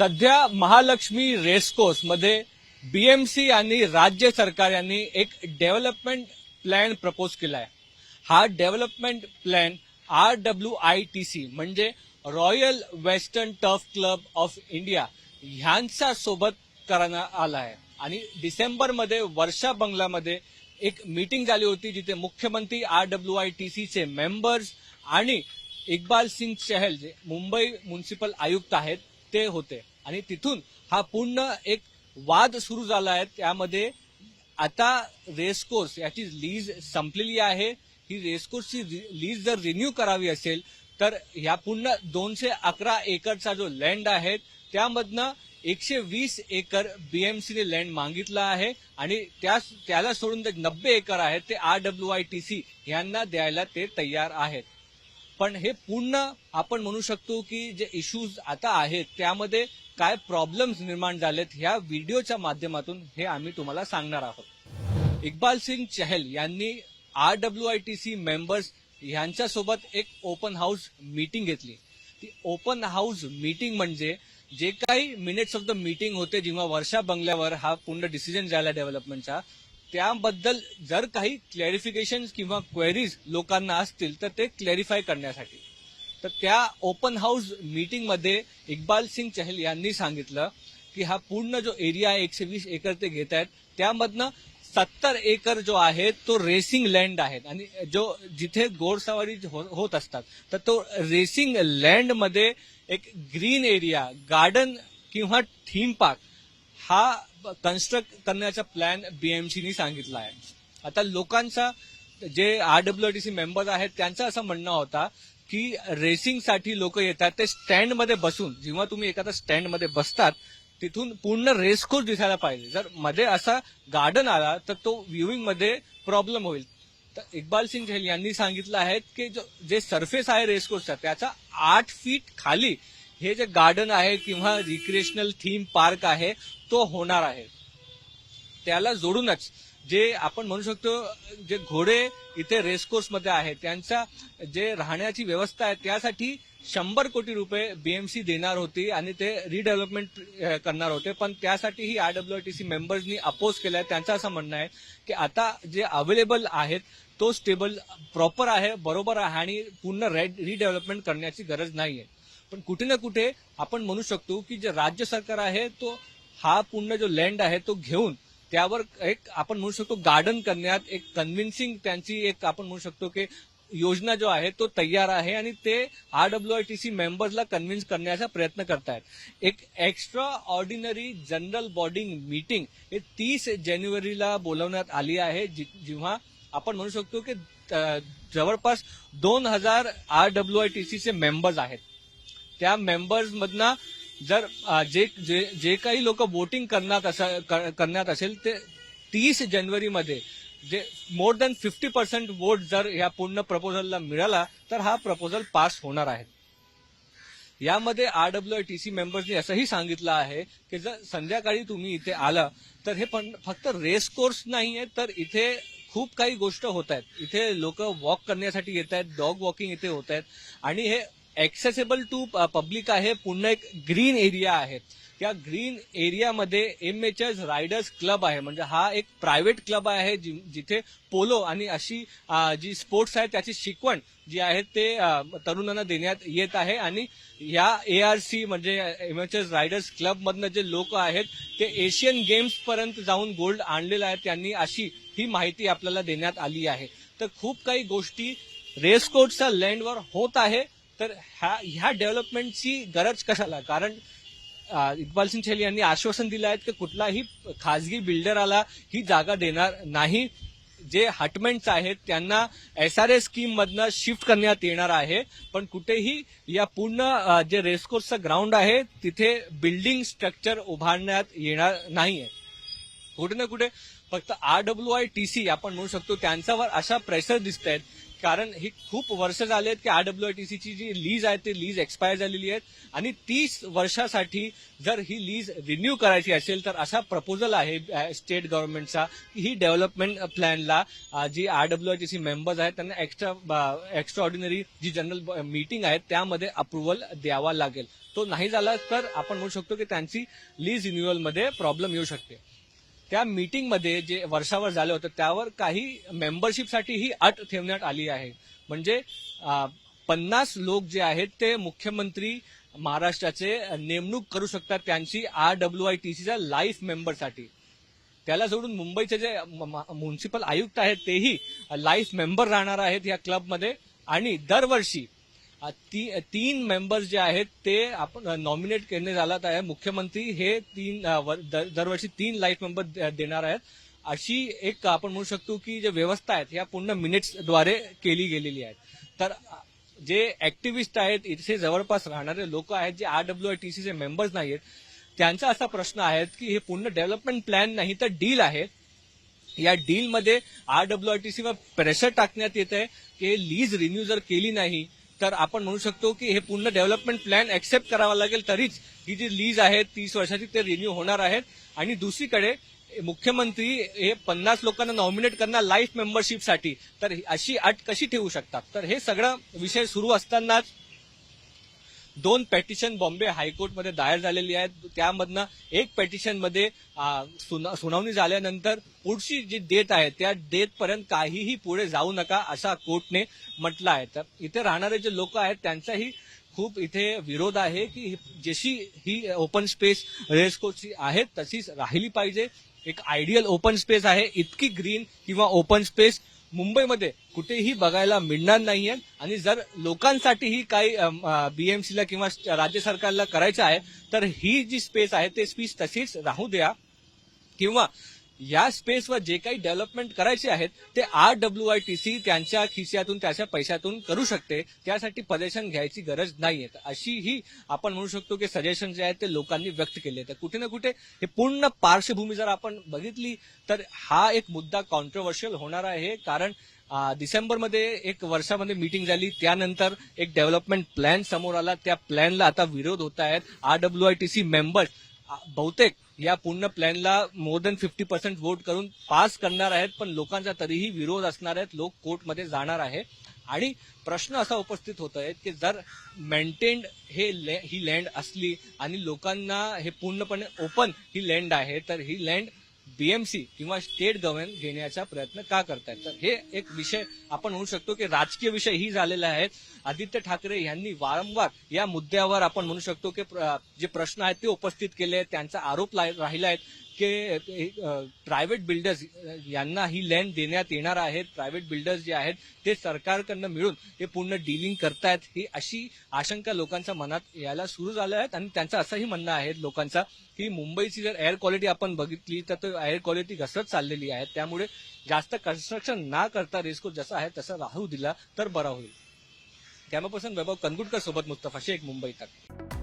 सध्या महालक्ष्मी रेसकोर्समध्ये बीएमसी आणि राज्य सरकार यांनी एक डेव्हलपमेंट प्लॅन प्रपोज केला आहे हा development plan R W I T C म्हणजे royal western turf club of India ह्यांच्या सोबत करण्यात आला आहे आणि डिसेंबरमध्ये वर्षा बंगलामध्ये एक मीटिंग झाली होती जिथे मुख्यमंत्री आर डब्ल्यू आय टी सीचे मेंबर्स आणि इक्बाल सिंग चहल जे मुंबई म्युन्सिपल आयुक्त आहेत ते होते. आणि तिथून हा पूर्ण एक वाद सुरू झाला आहे. त्यामध्ये आता रेसकोर्स याची लीज संपलेली आहे. ही रेसकोर्सची लीज जर रिन्यू करावी असेल तर ह्या पूर्ण दोनशे अकरा एकरचा जो लँड आहे त्यामधनं एकशे वीस एकर बीएमसीने लँड मागितला आहे आणि त्या त्याला सोडून जे नब्बे एकर आहेत ते R W I T C यांना द्यायला ते तयार आहेत. पण हे पूर्ण आपण म्हणू शकतो की जे इश्यूज आता आहेत त्यामध्ये काय प्रॉब्लेम्स निर्माण झालेत ह्या व्हिडिओच्या माध्यमातून हे आम्ही तुम्हाला सांगणार आहोत. इक्बाल सिंग चहल यांनी R W I T C members यांच्यासोबत एक ओपन हाऊस मीटिंग घेतली. ती ओपन हाऊस मीटिंग म्हणजे जे काही मिनिट्स ऑफ द मीटिंग होते जेव्हा वर्षा बंगल्यावर हा पूर्ण डिसिजन झाला डेव्हलपमेंटचा त्याबद्दल जर काही क्लॅरिफिकेशन किंवा क्वेरीज लोकांना असतील तर ते क्लॅरिफाय करण्यासाठी. तर त्या ओपन हाऊस मीटिंगमध्ये इक्बाल सिंग चहल यांनी सांगितलं की हा पूर्ण जो एरिया आहे एकशे वीस एकर ते घेत आहेत. त्यामधनं सत्तर एकर जो आहे तो रेसिंग लँड आहे आणि जो जिथे घोडसवारी हो- होत असतात तर तो रेसिंग लँडमध्ये एक ग्रीन एरिया गार्डन किंवा थीम पार्क हा कन्स्ट्रक्ट करण्याचा प्लॅन बीएमसीनी सांगितला आहे. आता लोकांचा जे R W D C members आहेत त्यांचं असं म्हणणं होता की रेसिंगसाठी लोक येतात ते स्टँडमध्ये बसून जेव्हा तुम्ही एखाद्या स्टँडमध्ये बसतात तिथून पूर्ण रेसकोर्स दिसायला पाहिजे. जर मध्ये असा गार्डन आला तर तो व्ह्युईंगमध्ये प्रॉब्लेम होईल. तर इक्बाल सिंग झेल यांनी सांगितलं आहे की जो जे सरफेस आहे रेसकोर्सचा त्याचा आठ फीट खाली हे जे गार्डन आहे किंवा रिक्रिएशनल थीम पार्क आहे तो होणार आहे. त्याला जोडूनच जे आपण म्हणू शकतो जे घोडे इथे रेसकोर्समध्ये आहेत त्यांचा जे राहण्याची व्यवस्था आहे त्यासाठी शंभर कोटी रुपये बीएमसी देणार होती आणि ते रिडेव्हलपमेंट करणार होते. पण त्यासाठी ही आर डब्ल्यू टी सी मेंबर्सनी अपोज केलाय. त्यांचं असं म्हणणं आहे की आता जे अवेलेबल आहेत तो स्टेबल प्रॉपर आहे बरोबर आहे आणि पूर्ण रिडेव्हलपमेंट करण्याची गरज नाहीये. पण कुठे ना कुठे आपण म्हणू शकतो की जे राज्य सरकार आहे तो हा पूर्ण जो लँड आहे तो घेऊन त्यावर एक आपण म्हणू शकतो गार्डन करण्यात एक कन्व्हिन्सिंग त्यांची एक आपण म्हणू शकतो की योजना जो आहे तो तयार आहे आणि ते R W I T C मेंबर्सला convince करण्याचा प्रयत्न करतायत. एक extraordinary general bonding meeting हे तीस जानेवारीला बोलवण्यात आली आहे. जि- जेव्हा आपण म्हणू शकतो की जवळपास दोन हजार आर डब्ल्यू आय टी सीचे मेंबर्स आहेत. त्या मेंबर्स मधनं जर जे जे जे काही लोक वोटिंग करण्यात असा- करण्यात असेल ते तीस जानेवारीमध्ये जे more than fifty percent vote जर या पूर्ण प्रपोजलला मिळाला तर हा प्रपोजल पास होणार आहे. यामध्ये R W I T C मेंबर्सनी असंही सांगितलं आहे की जर संध्याकाळी तुम्ही इथे आला तर हे पण फक्त रेस कोर्स नाहीये तर इथे खूप काही गोष्ट होत आहेत. इथे लोक वॉक करण्यासाठी येत आहेत डॉग वॉकिंग इथे होत आहेत. आणि हे ऍक्सेसेबल टू पब्लिक आहे. पूर्ण एक ग्रीन एरिया आहे. त्या ग्रीन एरियामध्ये M H S riders club आहे. म्हणजे हा एक प्रायव्हेट क्लब आहे जि- जिथे पोलो आणि अशी जी स्पोर्ट्स आहे त्याची शिकवण जी आहे ते तरुणांना देण्यात येत आहे. आणि या ए आर सी म्हणजे एम एच एस रायडर्स क्लबमधनं जे लोक आहेत ते एशियन गेम्सपर्यंत जाऊन गोल्ड आणलेलं आहे. त्यांनी अशी ही माहिती आपल्याला देण्यात आली आहे. तर खूप काही गोष्टी रेसकोर्टच्या लँडवर होत आहे. तर ह्या ह्या डेव्हलपमेंटची गरज कशाला? कारण इक्बाल सिंग छेली यांनी आश्वासन दिलं आहे की कुठलाही खाजगी बिल्डराला ही जागा देणार नाही. जे हटमेंट्स आहेत त्यांना एस आर एस स्कीम मधनं शिफ्ट करण्यात येणार आहे. पण कुठेही या पूर्ण जे रेसकोर्सचं ग्राउंड आहे तिथे बिल्डिंग स्ट्रक्चर उभारण्यात येणार नाहीये. कुठे ना कुठे फक्त R W I T C आपण म्हणू शकतो त्यांच्यावर अशा प्रेशर दिसत आहेत कारण ही खूप वर्ष झाले आहेत की आरडब्ल्यूआयटीसीची जी लीज आहे ती लीज एक्सपायर झालेली आहे आणि तीस वर्षासाठी जर ही लीज रिन्यू करायची असेल तर असा प्रपोजल आहे स्टेट गव्हर्नमेंटचा की ही डेव्हलपमेंट प्लॅनला अ, जी आरडब्ल्यूआयटीसी मेंबर्स आहेत त्यांना एक्स्ट्रा एक्स्ट्रा ऑर्डिनरी जी जनरल मीटिंग आहे त्यामध्ये अप्रुव्हल द्यावा लागेल. तो नाही झाला तर आपण म्हणू शकतो की त्यांची लीज रिन्युअलमध्ये प्रॉब्लेम येऊ शकते. त्या मीटिंगमध्ये जे वर्षावर झालं होतं त्यावर काही मेंबरशिपसाठी ही अट ठेवण्यात आली आहे. म्हणजे पन्नास लोक जे आहेत ते मुख्यमंत्री महाराष्ट्राचे नेमणूक करू शकतात त्यांची आर डब्ल्यू आय टी सीच्या लाईफ मेंबरसाठी त्याला सोडून मुंबईचे जे म्युन्सिपल आयुक्त आहेत तेही लाईफ मेंबर राहणार आहेत या क्लबमध्ये आणि दरवर्षी ती तीन मेंबर्स जे आहेत ते आपण नॉमिनेट करणे जात आहे. मुख्यमंत्री हे तीन वर- दर- दरवर्षी तीन लाईफ मेंबर देणार आहेत. अशी एक आपण म्हणू शकतो की जे व्यवस्था आहेत ह्या पूर्ण मिनिट्सद्वारे केली गेलेली आहेत. तर जे ऍक्टिव्हिस्ट आहेत इथे जवळपास राहणारे लोक आहेत जे आर डब्ल्यू आय टी सीचे मेंबर्स नाही आहेत त्यांचा असा प्रश्न आहे की हे पूर्ण डेव्हलपमेंट प्लॅन नाही तर डील आहे. या डीलमध्ये आर डब्ल्यू आय टी सीवर प्रेशर टाकण्यात येत आहे की लीज रिन्यू जर केली नाही तर आपण म्हणू शकतो की हे पूर्ण डेव्हलपमेंट प्लॅन ऍक्सेप्ट करावा लागेल तरीच ही जी लीज आहे तीस वर्षाची ते रिन्यू होणार आहेत. आणि दुसरीकडे मुख्यमंत्री हे पन्नास लोकांना नॉमिनेट करणार लाईफ मेंबरशिपसाठी तर अशी अट कशी ठेवू शकतात? तर हे सगळं विषय सुरू असतानाच दोन पेटिशन बॉम्बे हायकोर्टमध्ये दायर झालेली आहेत. त्यामधनं एक पेटिशनमध्ये सुना- सुनावणी झाल्यानंतर पुढची जी डेट आहे त्या डेटपर्यंत काहीही पुढे जाऊ नका असा कोर्टने म्हटलं आहे. तर इथे राहणारे जे लोक आहेत त्यांचाही खूप इथे विरोध आहे की जशी ही ओपन स्पेस रेस्कोची आहे तशीच राहिली पाहिजे. एक आयडियल ओपन स्पेस आहे इतकी ग्रीन किंवा ओपन स्पेस मुंबईमध्ये कुठेही बघायला मिळणार नाहीये आणि जर लोकांसाठीही काही बीएमसीला किंवा राज्य सरकारला करायचं आहे तर ही जी स्पेस आहे ते स्पेस तशीच राहू द्या. किंवा या स्पेसवर जे काही डेव्हलपमेंट करायचे आहेत ते R W I T C त्यांच्या खिशातून त्याच्या पैशातून करू शकते. त्यासाठी पजेशन घ्यायची गरज नाहीये. अशी ही आपण म्हणू शकतो की सजेशन जे आहेत ते लोकांनी व्यक्त केले. तर कुठे ना कुठे हे पूर्ण पार्श्वभूमी जर आपण बघितली तर हा एक मुद्दा कॉन्ट्रोवर्शियल होणार आहे. कारण डिसेंबरमध्ये एक वर्षामध्ये मीटिंग झाली. त्यानंतर एक डेव्हलपमेंट प्लॅन समोर आला. त्या प्लॅनला आता विरोध होत आहेत. R W I T C members बहुतेक या पूर्ण प्लॅनला more than fifty percent vote करून पास करणार आहेत पण लोकांचा तरीही विरोध असणार आहेत. लोक कोर्टमध्ये जाणार आहे. आणि प्रश्न असा उपस्थित होत आहे की जर मेंटेन्ड हे लॅ- ही लँड असली आणि लोकांना हे पूर्णपणे ओपन ही लँड आहे तर ही लँड बीएमसी किंवा स्टेट गव्हर्नमेंट घेण्याचा प्रयत्न का करतायत? तर हे एक विषय आपण म्हणू शकतो की राजकीय विषय ही झालेला आहे. आदित्य ठाकरे यांनी वारंवार या मुद्द्यावर आपण म्हणू शकतो की जे प्रश्न आहेत ते उपस्थित केले आहेत त्यांचा आरोप राहिला आहे. की प्रायव्हेट बिल्डर्स यांना ही लँड देण्यात येणार आहेत प्रायव्हेट बिल्डर्स जे आहेत ते सरकारकडनं मिळून हे पूर्ण डिलिंग करतायत ही अशी आशंका लोकांच्या मनात यायला सुरू झाल्या आहेत आणि त्यांचं असंही म्हणणं आहे लोकांचा की मुंबईची जर एअर क्वालिटी आपण बघितली तर तो एअर क्वालिटी घसरत चाललेली आहे. त्यामुळे जास्त कन्स्ट्रक्शन ना करता रेस्को जसं आहे तसं राहू दिला तर बरा होईल. कॅमेरापर्सन वैभव कनगुटकर सोबत मुस्तफा शेख मुंबई तक.